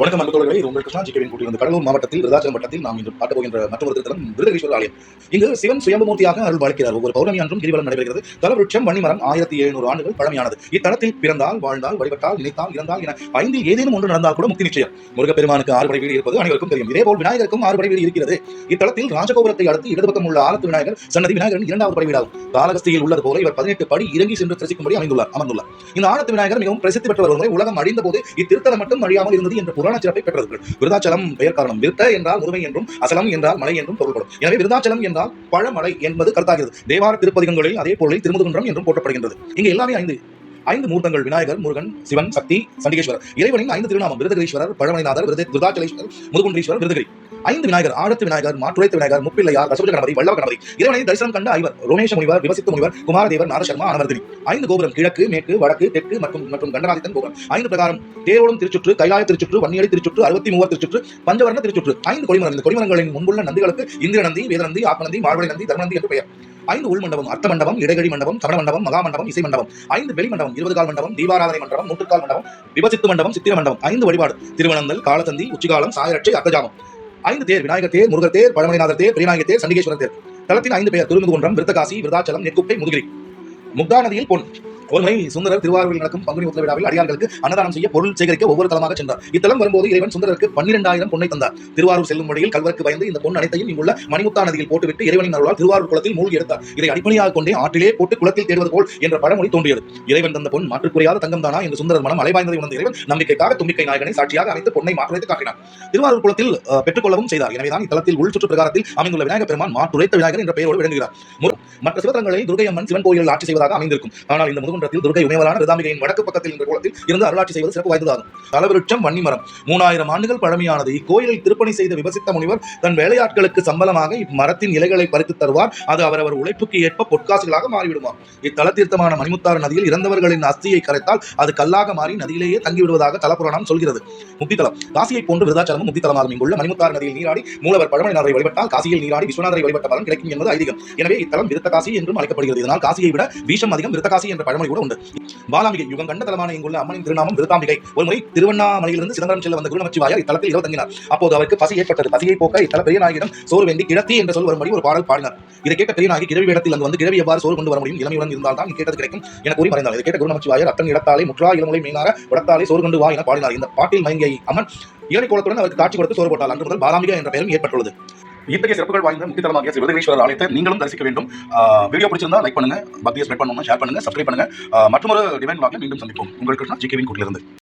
வணக்கம் அன்பு தோழர்களே இது உங்கள் கிருஷ்ணா ஜிகேவின் கூட்டி வந்து கடலூர் மாவட்டத்தில் விருதாச்சலம் வட்டத்தில் நாம் இன்று பார்க்க போகின்ற மற்றொரு திருத்தலம் விருதகீஸ்வரர் ஆலயம். இங்கு சிவன் சுயம்பமூர்த்தியாக அருள் வாழ்க்கிறார் ஒவ்வொரு பௌர்ணமி அன்றும் கிரிவலம் நடைபெறுகிறது. தலவிருட்சம் வன்னிமரம் ஆயிரத்தி எழுநூறு ஆண்டுகள் பழமையானது. இத்தலத்தில் பிறந்தால் வாழ்ந்தால் வழிபட்டால் நினைத்தால் இறந்தால் என ஐந்தில் ஏதேனும் ஒன்று நடந்தால் கூட முக்தி நிச்சயம். முருகப்பெருமானுக்கு ஆறுபடை வீடு இருப்பது அனைவருக்கும் தெரியும். இதேபோல் விநாயகருக்கும் ஆறுபடை வீடு இருக்கிறது. இத்தலத்தில் ராஜகோபுரத்தை அடுத்து இடதுபக்கம் உள்ள ஆலத்து விநாயகர் சன்னதி விநாயகரின் இரண்டாவது படை வீடாகும். காலகஸ்தியில் உள்ளது போல இவர் பதினெட்டு படி இறங்கி சென்று தரிசிக்கும்படி அமைந்துள்ளார் அமர்ந்துள்ளார். இந்த ஆலத்து விநாயகர் மிகவும் பிரசித்தி பெற்றவர் ஒருமுறை உலகம் அழிந்த போது இத்திருத்தலம் மட்டும் அழியாமல் இருந்தது என்ற புராண சிறப்பை பெற்றவர்கள். விருதாச்சலம் பெயர் காரணம் விருத்த என்றால் முதுமை என்றும் அசலம் என்றால் மலை என்றும் பொருள்படும். எனவே விருதாச்சலம் என்றால் பழமலை என்பது கருத்தாகிறது. தேவார திருப்பதிகங்களில் அதே பொருளில் திருமுதுகுன்றம் என்றும் போற்றப்படுகின்றது. இங்கு எல்லாமே ஐந்து ஐந்து மூர்த்தங்கள் விநாயகர் முருகன் சிவன் சக்தி சண்டிகேஸ்வரர். இறைவனின் ஐந்து திருநாமம் விருதகிரீஸ்வரர் பழமணிநாதர் விருத விருதாச்சலேஸ்வரர் முதுகுன்றீஸ்வரர் விருதகிரி. ஐந்து விநாயகர் ஆழத்து விநாயகர் மாற்றுரைத்த விநாயகர் முப்பிள்ளையார் தசபுஜ கணபதி வல்லவ கணபதி. இறைவனை தரிசனம் கண்ட ஐவர் ரோமேஷ முனிவர் விவசித்த முனிவர் குமாரதேவர் நாரசர்மா அனவர்தினி ஐந்து கோபுரம் கிழக்கு மேற்கு வடக்கு தெற்கு மற்றும் மற்றும் கண்டநாதித்தன் கோபுரம். ஐந்து பிரகாரம் தேரோடும் திருச்சுற்று கைலாய திருச்சுற்று வன்னியடி திருச்சுற்று அறுபத்தி மூவர் திருச்சுற்று பஞ்சவர்ண திருச்சுற்று. ஐந்து கொடிமரம் இந்த கொடிமரங்களின் முன்புள்ள நந்திகளுக்கு இந்திர நந்தி வேதநந்தி ஆத்மநந்தி மார்வழி நந்தி தர்மநந்தி என்று பெயர். ஐந்து உள் மண்டபம் அர்த்த மண்டபம் இடைகழி மண்டபம் சமண மண்டபம் மகா மண்டபம் இசை மண்டபம். ஐந்து வெளி மண்டபம் இருபது கால் மண்டபம் தீபாராதனை மண்டபம் நூற்றுக்கால் மண்டபம் விபசித்து மண்டபம் சித்திர மண்டபம். ஐந்து வழிபாடு. திருவனந்தல் காலத்தந்தி உச்சிகாலம் சாயரட்சை அர்த்தஜாமம். ஐந்து தேர் விநாயகர் தேர் முருகர் தேர் பழமணிநாதர் தேர் பெரியநாயகர் தேர் சண்டிகேஸ்வரர் தேர். தளத்தின் ஐந்து பெயர் திருமுகுன்றம் விருத்தகாசி விருதாச்சலம் நெற்குப்பை முதுகிரி. முக்தா நதியில் பொன். ஒருமுறை சுந்தரர் திருவாரூரில் நடக்கும் பங்குனி உத்தர விழாவில் அடியார்களுக்கு அன்னதானம் செய்ய பொருள் சேகரிக்க ஒவ்வொரு தலமாக சென்றார். இத்தலம் வரும்போது இறைவன் சுந்தரருக்கு பன்னிரெண்டாயிரம் பொன்னை தந்தார். திருவாரூர் செல்லும் வழியில் கல்வருக்கு பயந்து இந்த பொன் அனைத்தையும் இங்குள்ள மணிமுத்தா நதியில் போட்டுவிட்டு இறைவனின் அருளால் திருவாரூர் குளத்தில் மூழ்கி எடுத்தார். இதை அடிப்படையாக கொண்டே ஆற்றிலே போட்டு குளத்தில் தேடுவது போல் என்ற பழமொழி தோன்றியது. இறைவன் தந்த பொன் மாற்றுக்குறையாத தங்கம் தானா என்று சுந்தரர் மனம் அலைவாய்ந்ததை உணர்ந்த இறைவன் நம்பிக்கைக்காக தும்பிக்கை நாயகனை சாட்சியாக அமைத்து பொன்னை மாற்றுரைத்து காட்டினார். திருவாரூர் குளத்தில் பெற்றுக்கொள்ளவும் செய்தார். எனவேதான் இத்தலத்தில் உள் சுற்று பிரகாரத்தில் அமைந்துள்ள விநாயகர் பெருமான் மாற்றுரைத்த விநாயகர் என்ற பெயரோடு விளங்குகிறார். மற்ற சிவத்தலங்களை துர்கை அம்மன் சிவன் கோயிலில் ஆட்சி செய்வதாக அமைந்திருக்கும். ஆனால் இந்த முதுகுன்றத்தில் துர்கை உமைவலான ரிதாம்பிகையின் வடக்கு பக்கத்தில் என்ற கோலத்தில் இருந்து அருளாட்சி செய்வது சிறப்பு வாய்ந்ததாகும். தலவிருட்சம் வன்னிமரம். மூணாயிரம் ஆண்டுகள் பழமையானது. இக்கோயிலில் திருப்பணி செய்த விவசித்த முனிவர் தன் வேலையாட்களுக்கு சம்பளமாக இம்மரத்தின் இலைகளை பறித்து தருவார். அது அவரவர் உழைப்புக்கு ஏற்ப பொற்காசுகளாக மாறிவிடுவார் இத்தல தீர்த்தமான மணிமுத்தாறு நதியில் இறந்தவர்களின் அஸ்தியை கரைத்தால் அது கல்லாக மாறி நதியிலேயே தங்கிவிடுவதாக தலபுராணம் சொல்கிறது. முக்தித்தலம் காசியை போன்று விருதாச்சலமும் முக்தித்தலமாகும் இங்குள்ள மணிமுத்தாறு நதியில் நீராடி மூலவர் பழமலைநாதரை வழிபட்டால் காசியில் நீராடி விஸ்வநாதரை வழிபட்ட பலன் கிடைக்கும் என்பது ஐதீகம். எனவே இத்தலம் விருத்த காசி என்றும் அழைக்கப்படுகிறது. இதனால் காசியை விட வீஷம் அதிகம் விருத்த காசி என்ற பழமொழி கூட உண்டு. பாலாம்பிகை யுகம் கண்ட தலமான இங்குள்ள அம்மனின் திருநாமம் விருத்தாம்பிகை. ஒருமுறை திருவண்ணாமலையிலிருந்து சிதம்பரம் செல்ல வந்த குருநமச்சிவாயர் இத்தலத்தில் இரவு தங்கினார். அப்போது அவருக்கு பசி ஏற்பட்டது. பசியை போக்க இத்தல பெரிய நாயகிடம் சோறு வேண்டி கிடத்தி என்ற சொல் வரும்படி ஒரு பாடல் பாடினார். இதை கேட்ட பெரிய நாயகி கிழவி இடத்தில் அங்கு வந்து கிழவி எவ்வாறு சோறு கொண்டு வர முடியும்? இளமையுடன் இருந்தால் தான் கேட்டது கிடைக்கும் என கூறி மறைந்தார். இதை கேட்ட குருநமச்சிவாயர் அத்தன் இடத்தாலே முற்றா இளமுலை மீனாக உடத்தாலே சோறு கொண்டு வா என பாடினார். இந்த பாட்டில் மயங்கிய அம்மன் இளநி கோலத்துடன் அவருக்கு காட்சி கொடுத்து சோறு போட்டால் அன்று முதல் பாலாம்பிகா என்ற பெயரும் ஏற்பட்டுள்ளது. இத்தகைய சிறப்புகள் வாய்ந்த முக்கியத்தலமாகிய ஸ்ரீ விருதகிரீஸ்வரர் ஆலயத்தை நீங்களும் தரிசிக்க வேண்டும். வீடியோ பிடிச்சிருந்தா லைக் பண்ணுங்க பக்தியை ஸ்ப்ரெட் பண்ணணும் ஷேர் பண்ணுங்க சப்ஸ்கிரைப் பண்ணுங்க. மற்றொரு டிவைன் வாக்கில் மீண்டும் சந்திப்போம். உங்கள் கிருஷ்ணா ஜிகேவின் கூட்டிலிருந்து.